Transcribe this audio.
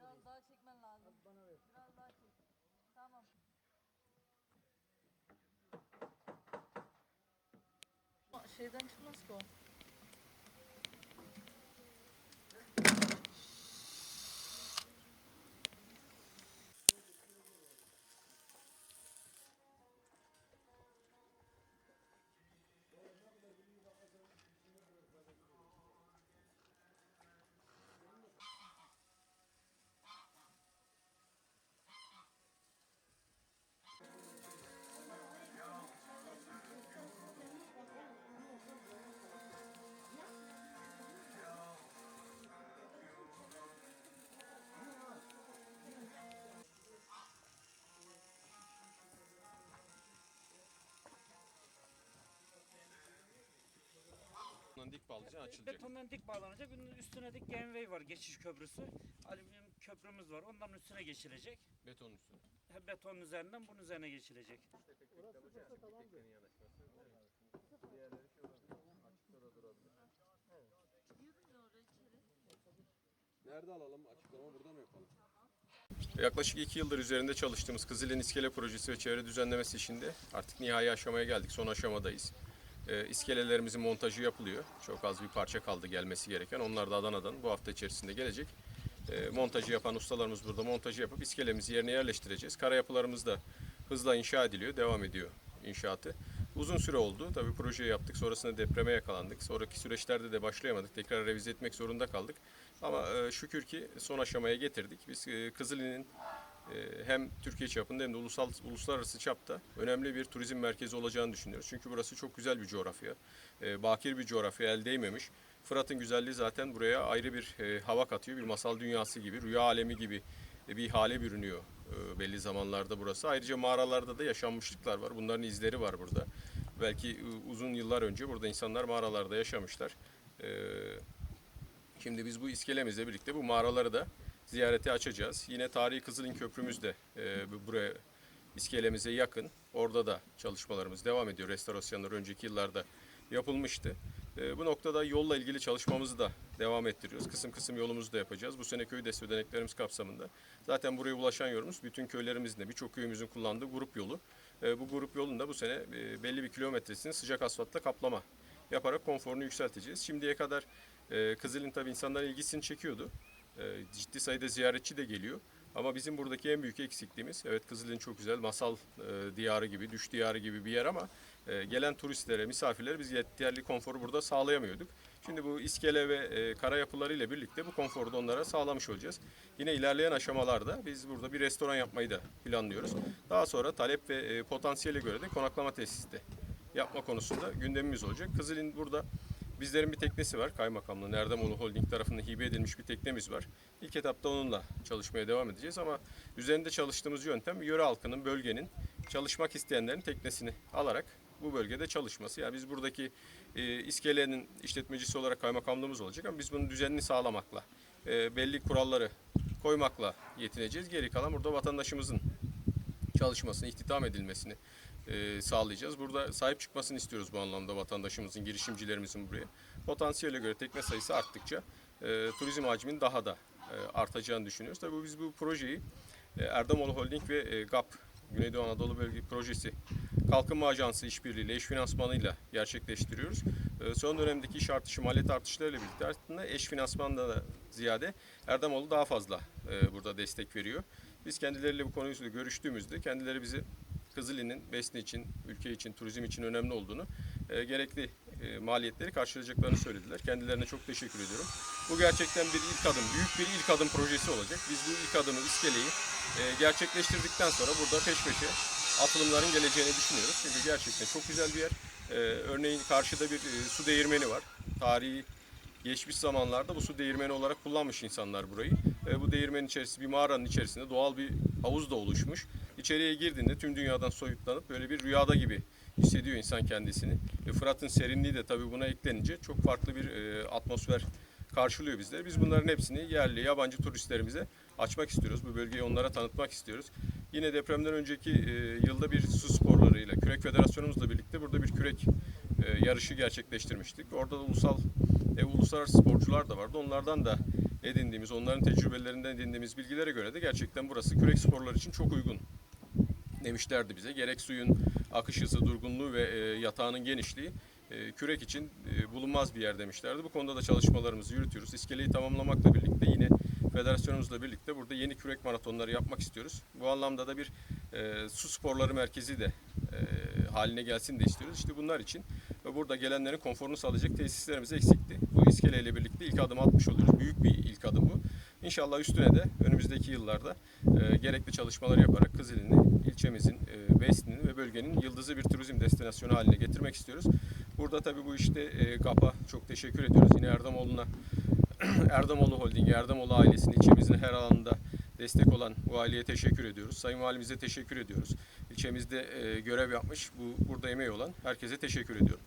Biraz daha çekmen lazım. Bana ver. Biraz daha çek. Tamam. Şeyden çıkmaz ki o. Bundan dik bağlayınca açılacak. Betondan dik bağlanacak. Bunun üstüne de genway var, geçiş köprüsü. Alüminyum köprümüz var. Ondan üstüne geçilecek. Betonun üstüne. He, Betonun üzerinden bunun üzerine geçilecek. Orası tutsa tamamdır. Nerede alalım? Açıklama burada mı yapalım? Yaklaşık iki yıldır üzerinde çalıştığımız Kızılin İskele Projesi ve çevre düzenlemesi işinde artık nihai aşamaya geldik. Son aşamadayız. Ee, iskelelerimizin montajı yapılıyor. Çok az bir parça kaldı gelmesi gereken. Onlar da Adana'dan bu hafta içerisinde gelecek. Ee, montajı yapan ustalarımız burada montajı yapıp iskelemizi yerine yerleştireceğiz. Kara yapılarımız da hızla inşa ediliyor, devam ediyor inşaatı. Uzun süre oldu. Tabii projeyi yaptık. Sonrasında depreme yakalandık. Sonraki süreçlerde de başlayamadık. Tekrar revize etmek zorunda kaldık. Ama e, şükür ki son aşamaya getirdik. Biz e, Kızıli'nin e, hem Türkiye çapında hem de ulusal uluslararası çapta önemli bir turizm merkezi olacağını düşünüyoruz. Çünkü burası çok güzel bir coğrafya. E, bakir bir coğrafya, el değmemiş. Fırat'ın güzelliği zaten buraya ayrı bir e, hava katıyor. Bir masal dünyası gibi, rüya alemi gibi e, bir hale bürünüyor e, belli zamanlarda burası. Ayrıca mağaralarda da yaşanmışlıklar var. Bunların izleri var burada. Belki e, uzun yıllar önce burada insanlar mağaralarda yaşamışlar. E, Şimdi biz bu iskelemizle birlikte bu mağaraları da ziyarete açacağız. Yine tarihi Kızılin Köprümüz de e, bu- buraya iskelemize yakın. Orada da çalışmalarımız devam ediyor. Restorasyonlar önceki yıllarda yapılmıştı. E, bu noktada yolla ilgili çalışmamızı da devam ettiriyoruz. Kısım kısım yolumuzu da yapacağız. Bu sene köy destek ödeneklerimiz kapsamında. Zaten buraya ulaşan yolumuz bütün köylerimizin de birçok köyümüzün kullandığı grup yolu. E, bu grup yolunda bu sene e, belli bir kilometresini sıcak asfaltla kaplama yaparak konforunu yükselteceğiz. Şimdiye kadar e, Kızıl'ın tabii insanların ilgisini çekiyordu. E, ciddi sayıda ziyaretçi de geliyor. Ama bizim buradaki en büyük eksikliğimiz, evet Kızıl'ın çok güzel masal e, diyarı gibi, düş diyarı gibi bir yer ama e, gelen turistlere, misafirlere biz yeterli konforu burada sağlayamıyorduk. Şimdi bu iskele ve e, kara yapılarıyla birlikte bu konforu da onlara sağlamış olacağız. Yine ilerleyen aşamalarda biz burada bir restoran yapmayı da planlıyoruz. Daha sonra talep ve e, potansiyele göre de konaklama tesisi de yapma konusunda gündemimiz olacak. Kızıl'in burada bizlerin bir teknesi var. Kaymakamlığın Erdemoğlu Holding tarafından hibe edilmiş bir teknemiz var. İlk etapta onunla çalışmaya devam edeceğiz ama üzerinde çalıştığımız yöntem yöre halkının, bölgenin çalışmak isteyenlerin teknesini alarak bu bölgede çalışması. Yani biz buradaki e, iskelenin işletmecisi olarak kaymakamlığımız olacak ama biz bunun düzenini sağlamakla, e, belli kuralları koymakla yetineceğiz. Geri kalan burada vatandaşımızın çalışmasını, ihtitam edilmesini e, sağlayacağız. Burada sahip çıkmasını istiyoruz bu anlamda vatandaşımızın, girişimcilerimizin buraya. Potansiyele göre tekne sayısı arttıkça e, turizm hacminin daha da e, artacağını düşünüyoruz. Tabii biz bu projeyi e, Erdemoğlu Holding ve e, GAP, Güneydoğu Anadolu Bölge Projesi Kalkınma Ajansı işbirliğiyle, eş finansmanıyla gerçekleştiriyoruz. E, son dönemdeki iş artışı, maliyet artışlarıyla birlikte aslında eş finansmandan da ziyade Erdemoğlu daha fazla e, burada destek veriyor. Biz kendileriyle bu konuyu görüştüğümüzde kendileri bizi Kızıli'nin besni için, ülke için, turizm için önemli olduğunu, e, gerekli e, maliyetleri karşılayacaklarını söylediler. Kendilerine çok teşekkür ediyorum. Bu gerçekten bir ilk adım, büyük bir ilk adım projesi olacak. Biz bu ilk adımı, iskeleyi e, gerçekleştirdikten sonra burada peş peşe atılımların geleceğini düşünüyoruz. Çünkü gerçekten çok güzel bir yer. E, örneğin karşıda bir e, su değirmeni var. Tarihi geçmiş zamanlarda bu su değirmeni olarak kullanmış insanlar burayı. E, bu değirmenin içerisinde bir mağaranın içerisinde doğal bir havuz da oluşmuş. İçeriye girdiğinde tüm dünyadan soyutlanıp böyle bir rüyada gibi hissediyor insan kendisini. E, Fırat'ın serinliği de tabii buna eklenince çok farklı bir e, atmosfer karşılıyor bizleri. Biz bunların hepsini yerli, yabancı turistlerimize açmak istiyoruz. Bu bölgeyi onlara tanıtmak istiyoruz. Yine depremden önceki e, yılda bir su sporlarıyla, Kürek Federasyonumuzla birlikte burada bir kürek e, yarışı gerçekleştirmiştik. Orada da ulusal e, uluslararası sporcular da vardı. Onlardan da edindiğimiz, onların tecrübelerinden edindiğimiz bilgilere göre de gerçekten burası kürek sporları için çok uygun demişlerdi bize. Gerek suyun akış hızı, durgunluğu ve e, yatağının genişliği e, kürek için e, bulunmaz bir yer demişlerdi. Bu konuda da çalışmalarımızı yürütüyoruz. İskeleyi tamamlamakla birlikte yine federasyonumuzla birlikte burada yeni kürek maratonları yapmak istiyoruz. Bu anlamda da bir e, su sporları merkezi de e, haline gelsin de istiyoruz. İşte bunlar için ve burada gelenlerin konforunu sağlayacak tesislerimiz eksikti. Bu iskeleyle birlikte ilk adımı atmış oluyoruz. Büyük bir ilk adım bu. İnşallah üstüne de önümüzdeki yıllarda e, gerekli çalışmalar yaparak Kızıli'ni, ilçemizin, e, Besni'nin ve bölgenin yıldızı bir turizm destinasyonu haline getirmek istiyoruz. Burada tabii bu işte e, GAP'a çok teşekkür ediyoruz. Yine Erdamoğlu'na, Erdamoğlu Holding, Erdamoğlu ailesinin ilçemizin her alanında destek olan bu aileye teşekkür ediyoruz. Sayın Valimize teşekkür ediyoruz. İlçemizde e, görev yapmış, bu burada emeği olan herkese teşekkür ediyorum.